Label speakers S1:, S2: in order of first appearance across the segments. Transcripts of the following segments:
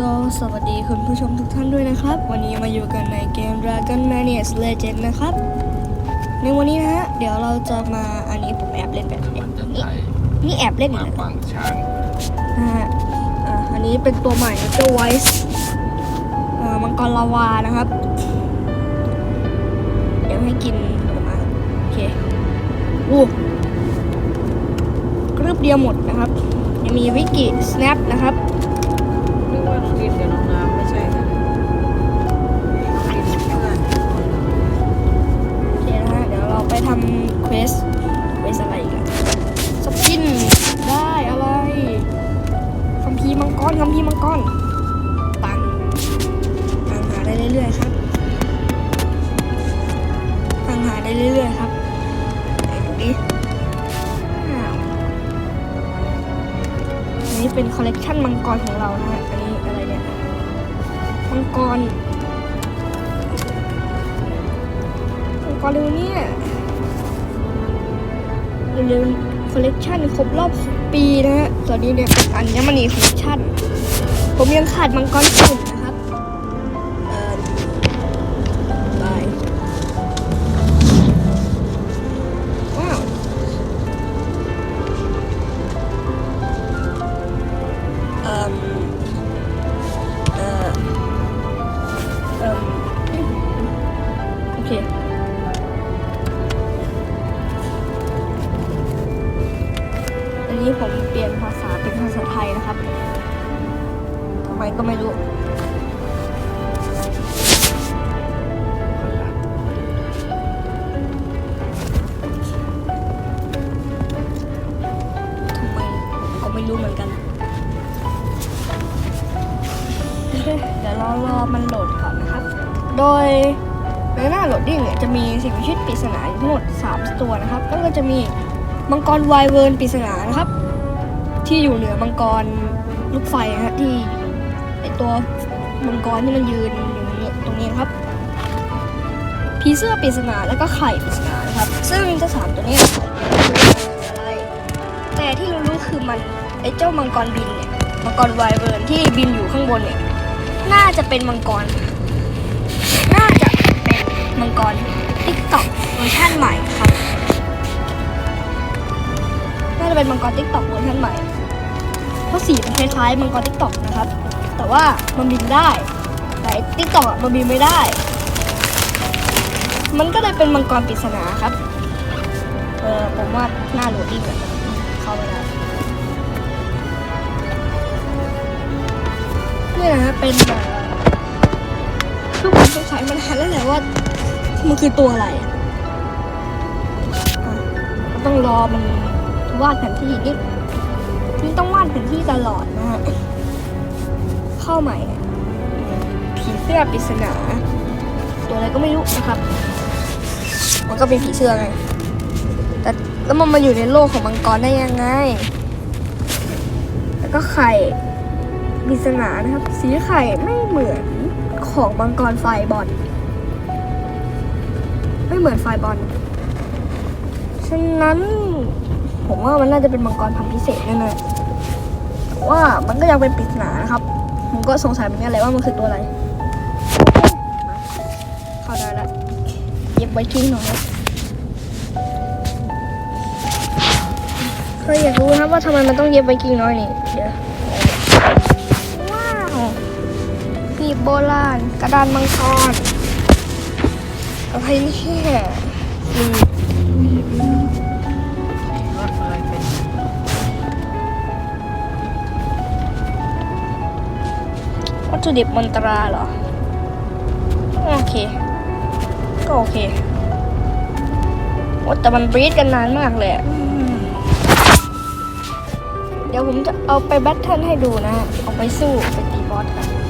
S1: ก็สวัสดีคุณผู้ชมทุกท่านด้วยนะครับ วันนี้มาอยู่กันในเกม Dragon Mania Legend นะครับ ในวันนี้นะฮะ เดี๋ยวเราจะมาอันนี้ผมแอบเล่นแบบ
S2: มัน
S1: นี้
S2: จะไทย
S1: นี่แอบเล่นอี
S2: มาก
S1: แล้ว
S2: ฟังช้าง
S1: นะฮะอ่าอันนี้เป็นตัวใหม่เจ้าไวส์อ่ามังกรลาวานะครับ เดี๋ยวให้กินผลไม้โอเคอู้กรึบเดียวหมดนะครับ ยังมีวิกิ snap นะครับ
S3: นึก ว่าน้องดินกับน้องน้ำไม่ใช่นะดินเพื่อน
S1: โอเคนะฮะเดี๋ยวเราไปทำเควสเควสอะไรอีกันสปินได้อะไรคัมภีร์มังกรคัมภีร์มังกรตังค์ตังค์หาได้เรื่อยๆครับตังหาได้เรื่อยๆครับไหนดูดิอ้อันนี้เป็นคอลเลกชันมังกรของเรานะฮะอันนี้ มังกรมังกรเร็วเนี่ยเร็วคอลเลกชันครบรอบ6ปีนะฮะตอนนี้เนี่ยเป็นอัญมณีคอลเลกชันผมยังขาดมังกรสุ่ม ยในหน้าโหลดดิ้งเนี่ยจะมีสิ่งมีชีวิตปริศนาอยู่ทั้งหมด 3 ตัวนะครับ ก็จะมีมังกรไวเวิร์นปริศนานะครับ ที่อยู่เหนือมังกรลูกไฟนะฮะที่ไอตัวมังกรที่มันยืนอยู่ตรงนี้ตรงนี้ครับผีเสื้อปริศนาแล้วก็ไข่ปริศนานะครับ ซึ่งเจ้าสามตัวเนี้ยอะไรแต่ที่รู้ๆคือมันไอเจ้ามังกรบินเนี่ยมังกรไวเวิร์นที่บินอยู่ข้างบนเนี่ยน่าจะเป็นมังกร น่าจะเป็นมังกรติ๊กต็อกเวอร์ชันใหม่ครับน่าจะเป็นมังกรติ๊กต็อกเวอร์ชันใหม่เพราะสีมันคล้ายๆมังกรติ๊กต็อกนะครับ แต่ว่ามันบินได้แต่ติ๊กต็อกมันบินไม่ได้ มันก็เลยเป็นมังกรปริศนาครับเออผมว่าหน้าโหลดดิ้งเข้าไปแล้วนี่นะเป็นแบบ คือผมสงสัยมานานแล้วแหละว่า มันคือตัวอะไรอะก็ต้องรอมันวาดแผนที่นี่นี่ต้องวาดแผนที่ตลอดนะฮะเข้าใหม่ผีเสื้อปริศนา ตัวอะไรก็ไม่รู้นะครับ มันก็เป็นผีเสื้อไงแต่แล้วมันมาอยู่ในโลกของมังกรได้ยังไง แล้วก็ไข่ปริศนานะครับ สีไข่ไม่เหมือน ของมังกรไฟบอลไม่เหมือนไฟบอลฉะนั้น ผมว่ามันน่าจะเป็นมังกรพันธุ์พิเศษแน่ๆว่ามันก็ยังเป็นปริศนานะครับ ผมก็สงสัยเหมือนกันเลยว่ามันคือตัวอะไรเข้าได้แล้วเย็บไว้ทิ้งหน่อยนะเคยอยากรู้นะว่าทำไมมันต้องเย็บไว้กิ้งน้อยนี่ เดี๋ยว บโบราณ กระดานมังกรอะไรเนี่ยอืม
S3: รถอะไรเป็น
S1: วัตถุดิบมนตราเหรอ โอเค ก็โอเคโอ้แต่มันบรีดกันนานมากเลยเดี๋ยวผมจะเอาไปแบทเทิลให้ดูนะ เอาไปสู้ ไปตีบอสกัน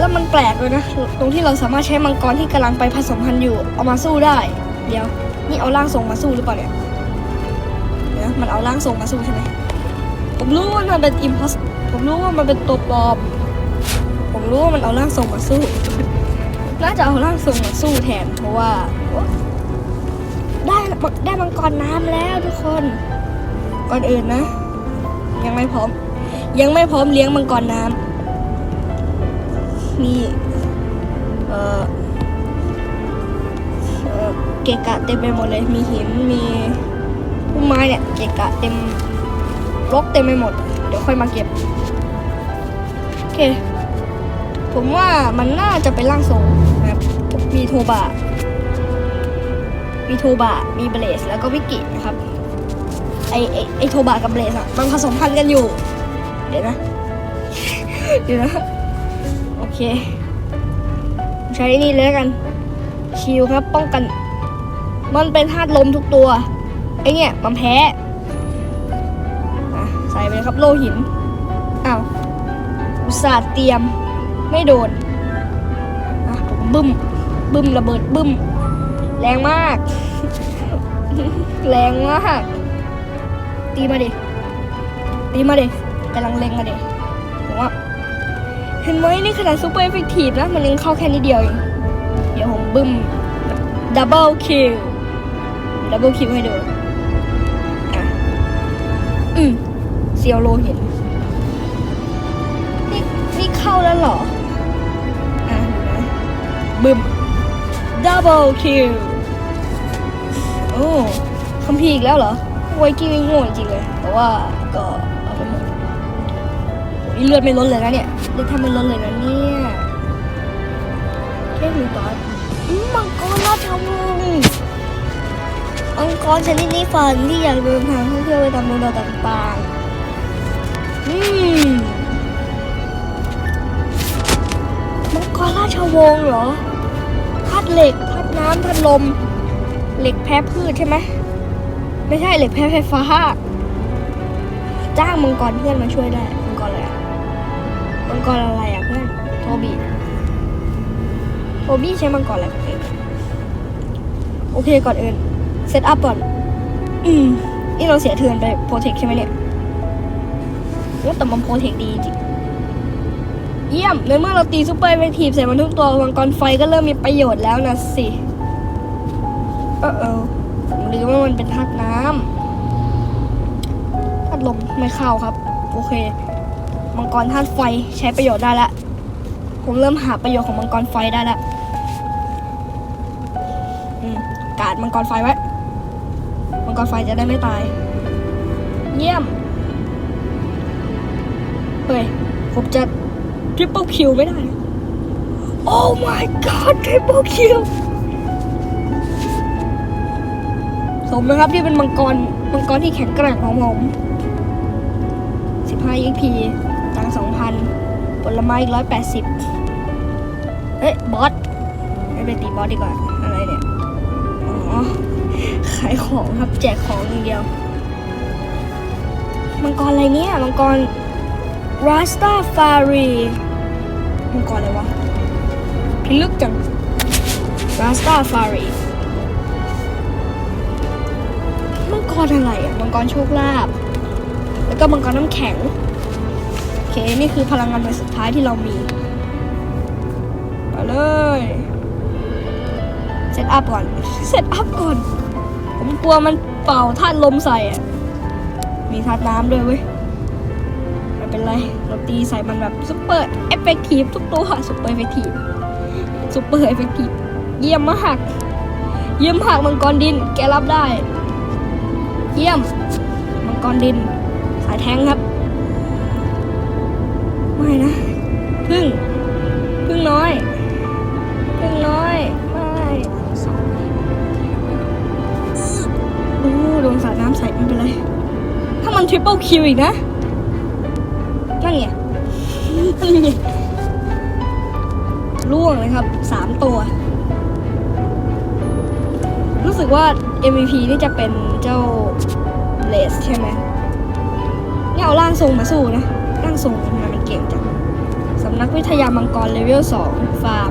S1: แล้วมันแปลกเลยนะ ตรงที่เราสามารถใช้มังกรที่กำลังไปผสมพันธุ์อยู่ เอามาสู้ได้ เดี๋ยว นี่เอาร่างทรงมาสู้หรือเปล่าเนี่ยเดี๋ยวมันเอาร่างทรงมาสู้ใช่ไหมผมรู้ว่ามันเป็นอิมพอสผมรู้ว่ามันเป็นตัวปลอม ผมรู้ว่ามันเอาร่างทรงมาสู้ น่าจะเอาร่างทรงมาสู้แทน เพราะว่า ได้ได้มังกรน้ำแล้วทุกคน ก่อนอื่นนะ ยังไม่พร้อม ยังไม่พร้อมเลี้ยงมังกรน้ำ มีเอ่อเกะกะเต็มไปหมดเลย มีหิน มีพุ่มไม้เนี่ย เกะกะเต็มรกเต็มไปหมด เดี๋ยวค่อยมาเก็บ โอเค ผมว่ามันน่าจะเป็นร่างทรงนะครับ มีโทบะ มีโทบะ มีเบลส แล้วก็วิกินะครับ ไอไอไอโทบะกับเบลสอะมันผสมพันธุ์กันอยู่ เดี๋ยวนะ เดี๋ยวนะ เค ใช้นี่เลยกัน ชิลครับป้องกัน มันเป็นธาตุลมทุกตัว ไอเนี่ยมันแพ้ใส่ไปเลยครับโลหินอ้าวอุตส่าห์เตรียมไม่โดนบึ้ม บึ้มระเบิดบึ้ม แรงมาก แรงมาก ตีมาดิ ตีมาดิกำลังเล็งมาดิผมว่า เห็นไหมนี่ขนาดซูเปอร์เอฟเฟกตีฟนะ มันยังเข้าแค่นิดเดียวเอง เดี๋ยวผมบึ้มดับเบิลคิวดับเบิลคิวให้ดูอะอืมเซียวโลเห็น นี่นี่เข้าแล้วเหรอ อะบึ้มดับเบิลคิวโอ้คัมภีอีกแล้วเหรอไวกิ้งโง่จริงเลย แต่ว่าก็เอาไปเถอะโอ้ยเลือดไม่ลดเลยนะเนี่ยเลือดแทบไม่ลดเลยนะเนี่ยแค่หูตอนมมังกรราชวงศ์มังกรชนิดนี้ฝันที่อยากเดินทางท่องเที่ยวไปตามเมืองต่างๆอืมมังกรราชวงศ์เหรอธาตุเหล็กธาตุน้ำธาตุลม เหล็กแพ้พืชใช่ไหมไม่ใช่เหล็กแพ้ไฟฟ้า จ้างมังกรเพื่อนมาช่วยได้ มังกรอะไรอะเพื่อนโทบี้โทบี้ใช้มังกรอะไรกับเองโอเคก่อนอื่นเซตอัพก่อน อืม นี่เราเสียเทือนไปโปรเทคใช่ไหมเนี่ยว่าแต่มันโปรเทคดีจริงเยี่ยมในเมื่อเราตีซูเปอร์เวทีฟใส่มันทุกตัวมังกรไฟก็เริ่มมีประโยชน์แล้วนะสิเออเออผมลืมว่ามันเป็นธาตุน้ำธาตุลมไม่เข้าครับ โอเค มังกรธาตุไฟใช้ประโยชน์ได้แล้วผมเริ่มหาประโยชน์ของมังกรไฟได้แล้วอืมกาดมังกรไฟไว้มังกรไฟจะได้ไม่ตาย เยี่ยม เฮ้ย ผมจะทริปเปิลคิวไม่ได้นะ Oh my god ทริปเปิลคิวสมนะครับที่เป็นมังกร มังกรที่แข็งแกร่งของผม 15 EP 2,000 ผลไม้อีก 180 เฮ้ย บอสไม่ไปตีบอสดีกว่า อะไรเนี่ย อ๋อ ขายของครับ แจกของอย่างเดียว มังกรอะไรเนี่ย มังกรราสตาฟารีมังกรอะไรวะพิลึกจังราสตาฟารีมังกรอะไรอะ มังกรโชคลาภแล้วก็มังกรน้ำแข็ง เค นี่คือพลังงานใบสุดท้ายที่เรามีไปเลยเซตอัพก่อนเซตอัพก่อน ผมกลัวมันเป่าธาตุลมใส่อะมีธาตุน้ำด้วยเว้ยไม่เป็นไร เราตีใส่มันแบบซุปเปอร์เอฟเฟกตีฟทุกตัวซุปเปอร์เอฟเฟกตีฟซุปเปอร์เอฟเฟกตีฟเยี่ยมมากเยี่ยมมากมังกรดิน แกรับได้ เยี่ยม มังกรดิน สายแทงครับ ไม่นะพึ่งพึ่งน้อยพึ่งน้อยไม่โอ้โดนสาดน้ำใส่ไม่เป็นไร ถ้ามันทริปเปิลคิวอีกนะนั่นไงนั่นไงล่วงเลยครับสามตัว รู้สึกว่า MVP นี่จะเป็นเจ้าเลสใช่ไหมเนี่ยเอาร่างทรงมาสู้นะร่างทรงมัน เก่งจังสำนักวิทยามังกรเลเวล2ฟาร์ม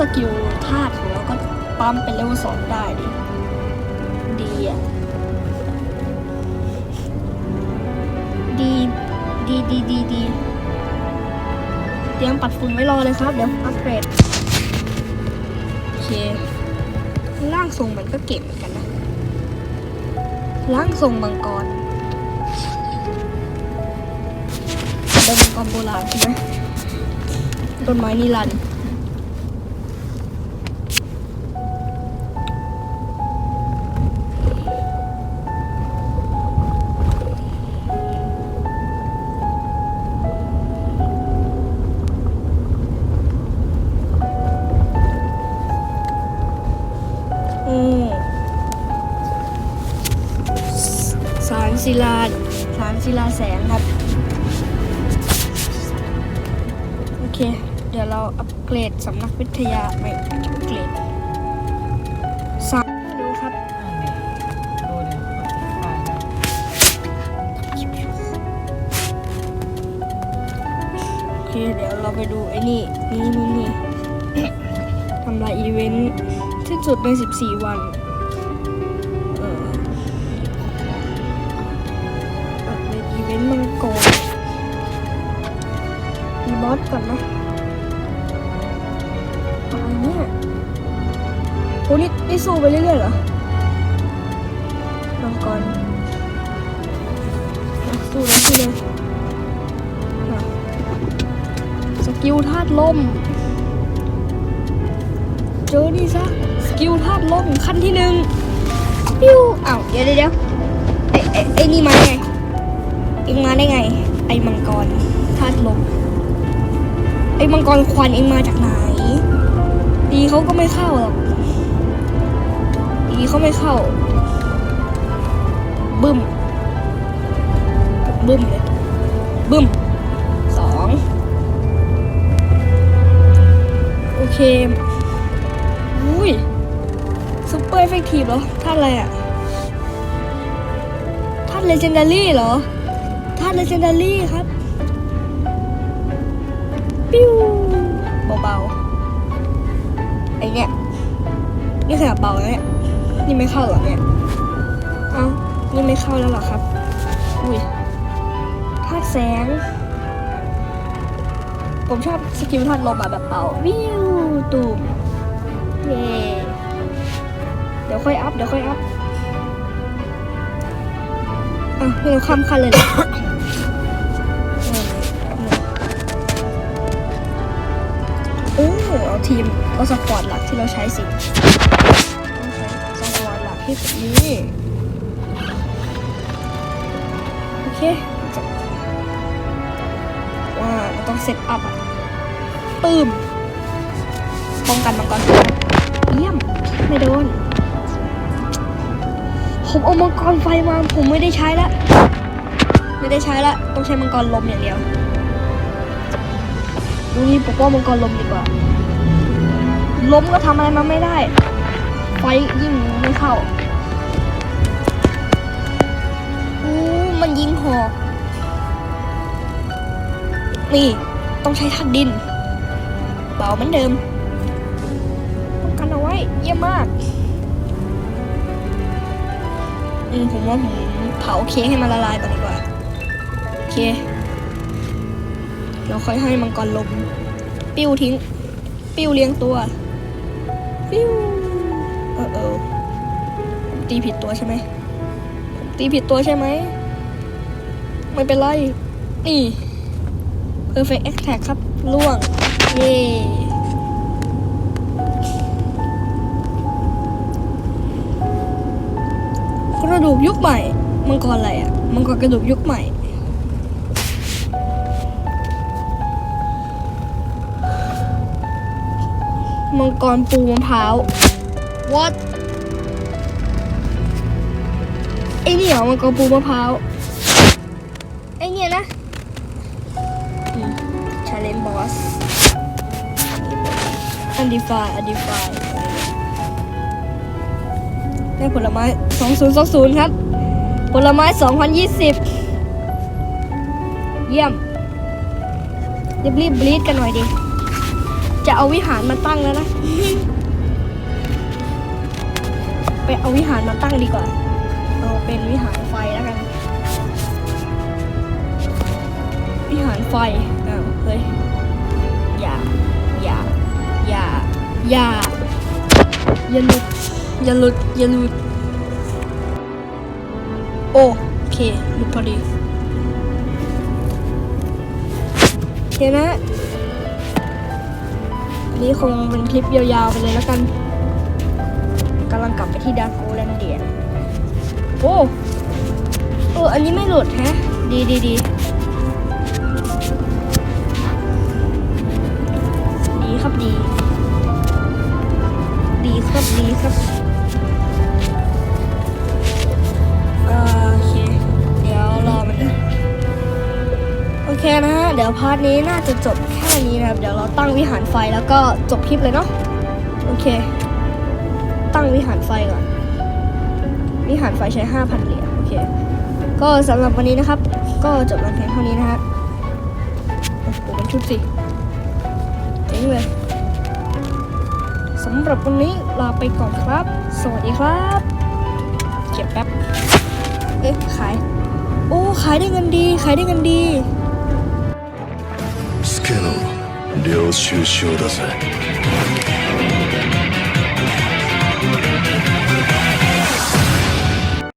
S1: สกิลธาตุของเราก็ปั๊มเป็นเลเวลสองได้ดิดีอะดีดีดีดีดีเตรียมปัดฝุ่นไว้รอเลยครับ เดี๋ยวอัปเกรดโอเคร่างทรงมันก็เก่งเหมือนกันนะร่างทรงมังกรเป็นมังกรโบราณใช่ไหมต้นไม้นิรันดร์ ศิลาสารศิลาแสงครับ โอเค เดี๋ยวเราอัปเกรดสำนักวิทยาไม่อัปเกรดสามดูครับ โอเค เดี๋ยวเราไปดูไอ้นี่ นี่นี่นี่ทำลายอีเวนต์ที่สุดใน 14 วัน นอีเวนมังกรมีบอสก่อนนะอะไรเนี่ยโอ้นี่นี่สู้ไปเรื่อยๆเหรอมังกรอะสู้เลยสู้เลยสกิลธาตุลม เจอนี่ซะ สกิลธาตุลมขั้นที่หนึ่งปิ้วอ้าวเดี๋ยวเดี๋ยวเดี๋ยวไอ้ไอ้ไอ้นี่มาไง เองมาได้ไง ไอ้มังกรธาตุลมไอ้มังกรควันเองมาจากไหนตีเขาก็ไม่เข้าหรอกตีเขาไม่เข้า บึ้ม บึ้มเลย บึ้มสองโอเคอุ้ยซุปเปอร์เอฟเฟกตีฟเหรอท่าตุอะไรอะท่านเลเจนดารี่เหรอ ท่าเลเจนดารี่ครับ ปิ้วเบาๆไอเนี้ยนี่ขนาดเบาแล้วเนี่ยนี่ไม่เข้าหรอเนี่ย เอ้านี่ไม่เข้าแล้วหรอครับ อุ้ยธาแสง ผมชอบสกิลธาตุลมอะแบบเป่า วิวตูมเย่เดี๋ยวค่อยอัพ เดี๋ยวค่อยอัพ อะเราข้ามขั้นเลยเห ทีมเอาสปอร์ตหลักที่เราใช้สิต้องใช้สปอร์ตหลักที่สุดนี้โอเคว่าเราต้องเซตอัพอะปื้มป้องกันมังกรเยี่ยมไม่โดนผมเอามังกรไฟมาผมไม่ได้ใช้ละไม่ได้ใช้ละต้องใช้มังกรลมอย่างเดียวดูนี่ปกป้องมังกรลมดีกว่า ล้มก็ทำอะไรมาไม่ได้ ไฟยิ่งไม่เข้าอู้มันยิงหอกนี่ ต้องใช้ธาตุดิน เบาเหมือนเดิมป้องกันเอาไว้เยี่ยมมาก อืมผมว่าผมเผาเค้กให้มันละลายก่อนดีกว่า โอเค เราค่อยให้มังกรลม ปิ้วทิ้ง ปิ้วเลี้ยงตัว ปิ้วเออเออผมตีผิดตัวใช่ไหมผมตีผิดตัวใช่ไหม ไม่เป็นไร นี่ perfect attack ครับล่วง เย่กระดูกยุคใหม่ มังกรอะไรอะมังกรกระดูกยุคใหม่ มังกรปูมะพร้าว what ไอเนี่ยเหรอมังกรปูมะพร้าวไอเนี่ยนะชาเลนบอสอันดีฟายอันดีฟายได้ผลไม้ 2020 ครับ ผลไม้ 2020 เยี่ยมรีบรีบบลีดกันหน่อยดิ จะเอาวิหารมาตั้งแล้วนะ ไปเอาวิหารมาตั้งดีกว่า เอาเป็นวิหารไฟแล้วกัน วิหารไฟอ้าวเฮ้ย อย่า อย่า อย่า อย่า อย่าหลุด อย่าหลุด อย่าหลุด โอเคหลุดพอดีโอเคนะอัน นี้คงเป็นคลิปยาวๆไปเลยแล้วกันกำลังกลับไปที่ดาร์โกแลนเดียนโอ้เอออันนี้ไม่หลุดแฮะ ดีดีดีดีครับดี ดีครับดีครับอ่อโอเคเดี๋ยวรอมันนะโอเคนะฮะ เดี๋ยวพาร์ทนี้น่าจะจบ แค่นี้นะครับ เดี๋ยวเราตั้งวิหารไฟแล้วก็จบคลิปเลยเนาะโอเค ตั้งวิหารไฟก่อน วิหารไฟใช้5,000เหรียญโอเค ก็สำหรับวันนี้นะครับ ก็จบกันเพียงเท่านี้นะฮะโอ้โหเป็นชุดสิเจ๋งเลยสำหรับวันนี้ลาไปก่อนครับ สวัสดีครับ เก็บแป๊บ เอ๊ะขาย โอ้ ขายได้เงินดี ขายได้เงินดี
S2: 助の領収書を出せ。